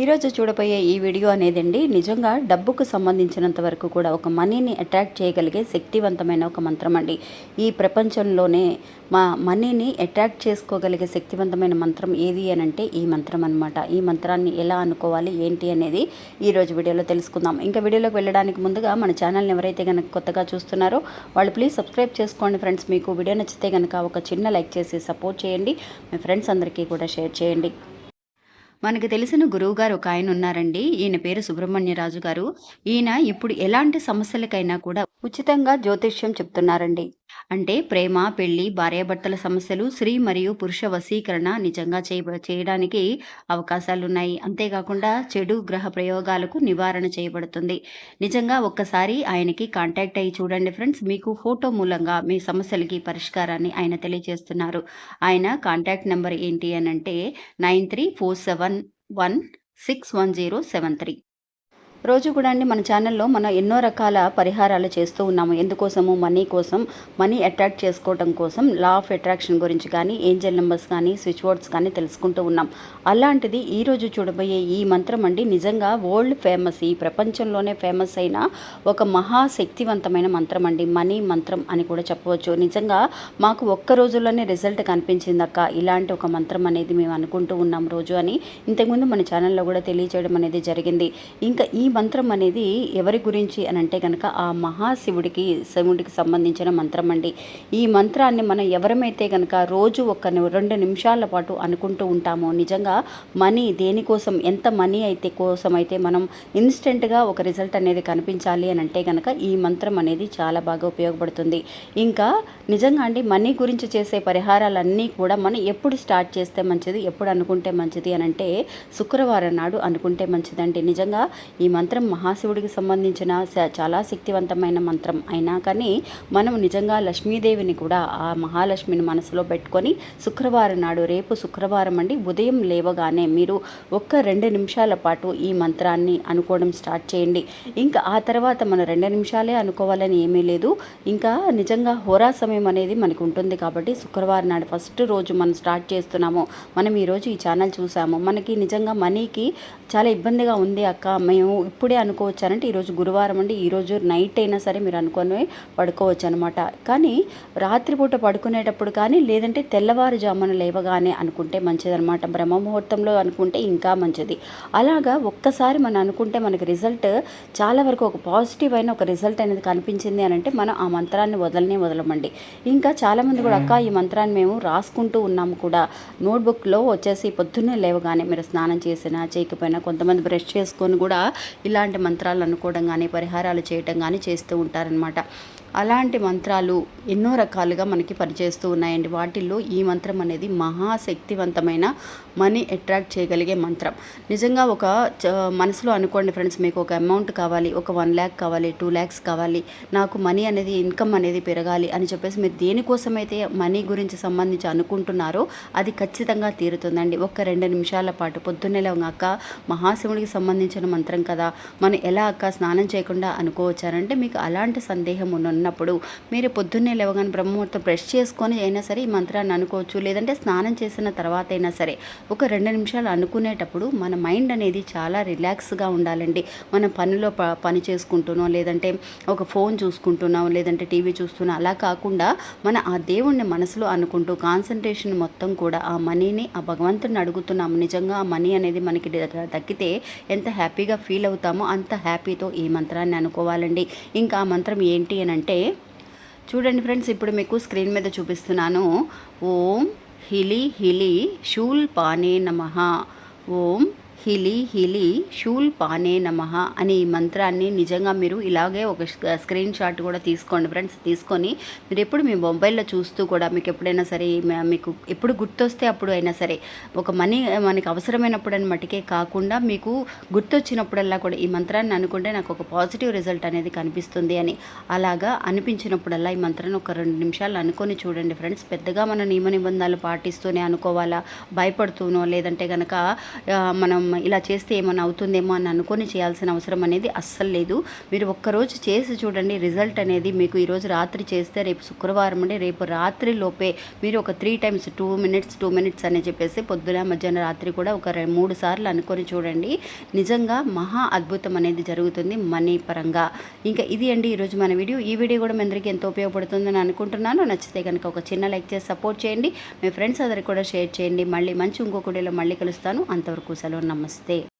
ఈరోజు చూడబోయే ఈ వీడియో అనేది అండి నిజంగా డబ్బుకు సంబంధించినంత వరకు కూడా ఒక మనీని అట్రాక్ట్ చేయగలిగే శక్తివంతమైన ఒక మంత్రం అండి ఈ ప్రపంచంలోనే మా మనీని అట్రాక్ట్ చేసుకోగలిగే శక్తివంతమైన మంత్రం ఏది అని అంటే ఈ మంత్రం అనమాట ఈ మంత్రాన్ని ఎలా అనుకోవాలి ఏంటి అనేది ఈరోజు వీడియోలో తెలుసుకుందాం. ఇంకా వీడియోలోకి వెళ్ళడానికి ముందుగా మన ఛానల్ని ఎవరైతే కనుక కొత్తగా చూస్తున్నారో వాళ్ళు ప్లీజ్ సబ్స్క్రైబ్ చేసుకోండి ఫ్రెండ్స్. మీకు వీడియో నచ్చితే కనుక ఒక చిన్న లైక్ చేసి సపోర్ట్ చేయండి. మీ ఫ్రెండ్స్ అందరికీ కూడా షేర్ చేయండి. మనకు తెలిసిన గురువుగారు ఒక ఆయన ఉన్నారండి. ఈయన పేరు సుబ్రహ్మణ్యరాజు గారు. ఈయన ఇప్పుడు ఎలాంటి సమస్యలకైనా కూడా ఉచితంగా జ్యోతిష్యం చెప్తున్నారండి. అంటే ప్రేమ పెళ్ళి భార్యాభర్తల సమస్యలు స్త్రీ మరియు పురుష వశీకరణ నిజంగా చేయ చేయడానికి అవకాశాలు ఉన్నాయి అంతేకాకుండా చెడు గ్రహ ప్రయోగాలకు నివారణ చేయబడుతుంది. నిజంగా ఒక్కసారి ఆయనకి కాంటాక్ట్ అయ్యి చూడండి ఫ్రెండ్స్. మీకు ఫోటో మూలంగా మీ సమస్యలకి పరిష్కారాన్ని ఆయన తెలియజేస్తున్నారు. ఆయన కాంటాక్ట్ నెంబర్ ఏంటి అని అంటే nine three four seven one six one zero seven three రోజు కూడా అండి మన ఛానల్లో మనం ఎన్నో రకాల పరిహారాలు చేస్తూ ఉన్నాము. ఎందుకోసము? మనీ కోసం. మనీ అట్రాక్ట్ చేసుకోవడం కోసం లా ఆఫ్ అట్రాక్షన్ గురించి కానీ ఏంజల్ నెంబర్స్ కానీ స్విచ్ బోర్డ్స్ కానీ తెలుసుకుంటూ ఉన్నాం. అలాంటిది ఈరోజు చూడబోయే ఈ మంత్రం అండి నిజంగా వరల్డ్ ఫేమస్. ఈ ప్రపంచంలోనే ఫేమస్ అయిన ఒక మహాశక్తివంతమైన మంత్రం అండి. మనీ మంత్రం అని కూడా చెప్పవచ్చు. నిజంగా మాకు ఒక్క రోజుల్లోనే రిజల్ట్ కనిపించిందక్క ఇలాంటి ఒక మంత్రం అనేది మేము అనుకుంటూ ఉన్నాం రోజు అని. ఇంతకుముందు మన ఛానల్లో కూడా తెలియజేయడం అనేది జరిగింది. ఇంకా ఈ మంత్రం అనేది ఎవరి గురించి అని అంటే కనుక ఆ మహాశివుడికి శివుడికి సంబంధించిన మంత్రం అండి. ఈ మంత్రాన్ని మనం ఎవరమైతే కనుక రోజు ఒక రెండు నిమిషాల పాటు అనుకుంటూ ఉంటామో నిజంగా మనీ దేనికోసం ఎంత మనీ అయితే కోసం అయితే మనం ఇన్స్టెంట్గా ఒక రిజల్ట్ అనేది కనిపించాలి అని అంటే కనుక ఈ మంత్రం అనేది చాలా బాగా ఉపయోగపడుతుంది. ఇంకా నిజంగా అండి మనీ గురించి చేసే పరిహారాలన్నీ కూడా మనం ఎప్పుడు స్టార్ట్ చేస్తే మంచిది ఎప్పుడు అనుకుంటే మంచిది అని అంటే శుక్రవారం నాడు అనుకుంటే మంచిదండి. నిజంగా ఈ మంత్రం మహాశివుడికి సంబంధించిన చాలా శక్తివంతమైన మంత్రం. అయినా కానీ మనం నిజంగా లక్ష్మీదేవిని కూడా ఆ మహాలక్ష్మిని మనసులో పెట్టుకొని శుక్రవారం నాడు రేపు శుక్రవారం అండి ఉదయం లేవగానే మీరు ఒక్క రెండు నిమిషాల పాటు ఈ మంత్రాన్ని అనుకోవడం స్టార్ట్ చేయండి. ఇంకా ఆ తర్వాత మనం రెండు నిమిషాలే అనుకోవాలని ఏమీ లేదు. ఇంకా నిజంగా హోరా సమయం అనేది మనకు ఉంటుంది కాబట్టి శుక్రవారం నాడు ఫస్ట్ రోజు మనం స్టార్ట్ చేస్తున్నాము. మనం ఈరోజు ఈ ఛానల్ చూసాము. మనకి నిజంగా మనీకి చాలా ఇబ్బందిగా ఉంది అక్క. మేము ఇప్పుడే అనుకోవచ్చు అంటే ఈరోజు గురువారం అండి. ఈరోజు నైట్ అయినా సరే మీరు అనుకొని పడుకోవచ్చు అనమాట కానీ రాత్రిపూట పడుకునేటప్పుడు కానీ లేదంటే తెల్లవారుజామున లేవగానే అనుకుంటే మంచిదనమాట. బ్రహ్మ ముహూర్తంలో అనుకుంటే ఇంకా మంచిది. అలాగా ఒక్కసారి మనం అనుకుంటే మనకి రిజల్ట్ చాలా వరకు ఒక పాజిటివ్ అయిన ఒక రిజల్ట్ అనేది కనిపించింది అని అంటే మనం ఆ మంత్రాన్ని వదలనే వదలమండి. ఇంకా చాలామంది కూడా అక్క ఈ మంత్రాన్ని మేము రాసుకుంటూ ఉన్నాము కూడా. నోట్బుక్లో వచ్చేసి పొద్దున్నే లేవగానే మీరు స్నానం చేసినా చేయకపోయినా కొంతమంది బ్రష్ చేసుకొని కూడా ఇలాంటి మంత్రాలు అనుకోవడం కానీ పరిహారాలు చేయటం కానీ చేస్తూ ఉంటారనమాట అలాంటి మంత్రాలు ఎన్నో రకాలుగా మనకి పనిచేస్తూ ఉన్నాయండి. వాటిల్లో ఈ మంత్రం అనేది మహాశక్తివంతమైన మనీ అట్రాక్ట్ చేయగలిగే మంత్రం. నిజంగా ఒక మనసులో అనుకోండి ఫ్రెండ్స్ మీకు ఒక అమౌంట్ కావాలి ఒక వన్ ల్యాక్ కావాలి టూ ల్యాక్స్ కావాలి నాకు మనీ అనేది ఇన్కమ్ అనేది పెరగాలి అని చెప్పేసి మీరు దేనికోసమైతే మనీ గురించి సంబంధించి అనుకుంటున్నారో అది ఖచ్చితంగా తీరుతుందండి. ఒక్క రెండు నిమిషాల పాటు పొద్దున్నే అక్క మహాశివుడికి సంబంధించిన మంత్రం కదా మనం ఎలా అక్క స్నానం చేయకుండా అనుకోవచ్చారంటే మీకు అలాంటి సందేహం ఉన్నప్పుడు మీరు పొద్దున్నే లేవగానే బ్రహ్మముహూర్తం బ్రష్ చేసుకొని అయినా సరే ఈ మంత్రాన్ని అనుకోవచ్చు. లేదంటే స్నానం చేసిన తర్వాత అయినా సరే ఒక రెండు నిమిషాలు అనుకునేటప్పుడు మన మైండ్ అనేది చాలా రిలాక్స్గా ఉండాలండి. మనం పనిలో ప పని చేసుకుంటున్నాం లేదంటే ఒక ఫోన్ చూసుకుంటున్నాం లేదంటే టీవీ చూస్తున్నాం. అలా కాకుండా మన ఆ దేవుణ్ణి మనసులో అనుకుంటూ కాన్సన్ట్రేషన్ మొత్తం కూడా ఆ మనీని ఆ భగవంతుని అడుగుతున్నాము నిజంగా ఆ మనీ అనేది మనకి దక్కితే ఎంత హ్యాపీగా ఫీల్ అవుతుంది అవుతామో అంత హ్యాపీతో ఈ మంత్రాన్ని అనుకోవాలండి. ఇంకా ఆ మంత్రం ఏంటి అని అంటే చూడండి ఫ్రెండ్స్ ఇప్పుడు మీకు స్క్రీన్ మీద చూపిస్తున్నాను. ఓం హిలి హిలి షూల్ పానే నమ. ఓం హిలి హిలి షూల్ పానే నమ అనే ఈ మంత్రాన్ని నిజంగా మీరు ఇలాగే ఒక స్క్రీన్ షాట్ కూడా తీసుకోండి ఫ్రెండ్స్ తీసుకొని మీరు ఎప్పుడు మీ మొబైల్లో చూస్తూ కూడా మీకు ఎప్పుడైనా సరే మీకు ఎప్పుడు గుర్తొస్తే అప్పుడు అయినా సరే ఒక మనీ మనకి అవసరమైనప్పుడు అని మటుకే కాకుండా మీకు గుర్తొచ్చినప్పుడల్లా కూడా ఈ మంత్రాన్ని అనుకుంటే నాకు ఒక పాజిటివ్ రిజల్ట్ అనేది కనిపిస్తుంది అని అలాగా అనిపించినప్పుడల్లా ఈ మంత్రాన్ని ఒక రెండు నిమిషాలు అనుకొని చూడండి ఫ్రెండ్స్. పెద్దగా మన నియమ నిబంధనలు పాటిస్తూనే అనుకోవాలా? భయపడుతూనో లేదంటే కనుక మనం ఇలా చేస్తే ఏమైనా అవుతుందేమో అని అనుకొని చేయాల్సిన అవసరం అనేది అస్సలు లేదు. మీరు ఒక్కరోజు చేసి చూడండి రిజల్ట్ అనేది మీకు ఈరోజు రాత్రి చేస్తే రేపు శుక్రవారం అంటే రేపు రాత్రి లోపే మీరు ఒక three times two minutes two minutes అని చెప్పేసి పొద్దున మధ్యాహ్నం రాత్రి కూడా ఒక మూడు సార్లు అనుకొని చూడండి. నిజంగా మహా అద్భుతం అనేది జరుగుతుంది మనీ పరంగా. ఇంకా ఇది అండి ఈరోజు మన వీడియో. ఈ వీడియో కూడా మీ అందరికీ ఎంతో ఉపయోగపడుతుందని అనుకుంటున్నాను. నచ్చితే కనుక ఒక చిన్న లైక్ చేసి సపోర్ట్ చేయండి. మీ ఫ్రెండ్స్ అందరికి కూడా షేర్ చేయండి. మళ్ళీ మంచి ఇంకొకటిలో మళ్ళీ కలుస్తాను. అంతవరకు సెలవు నమస్తే Namaste.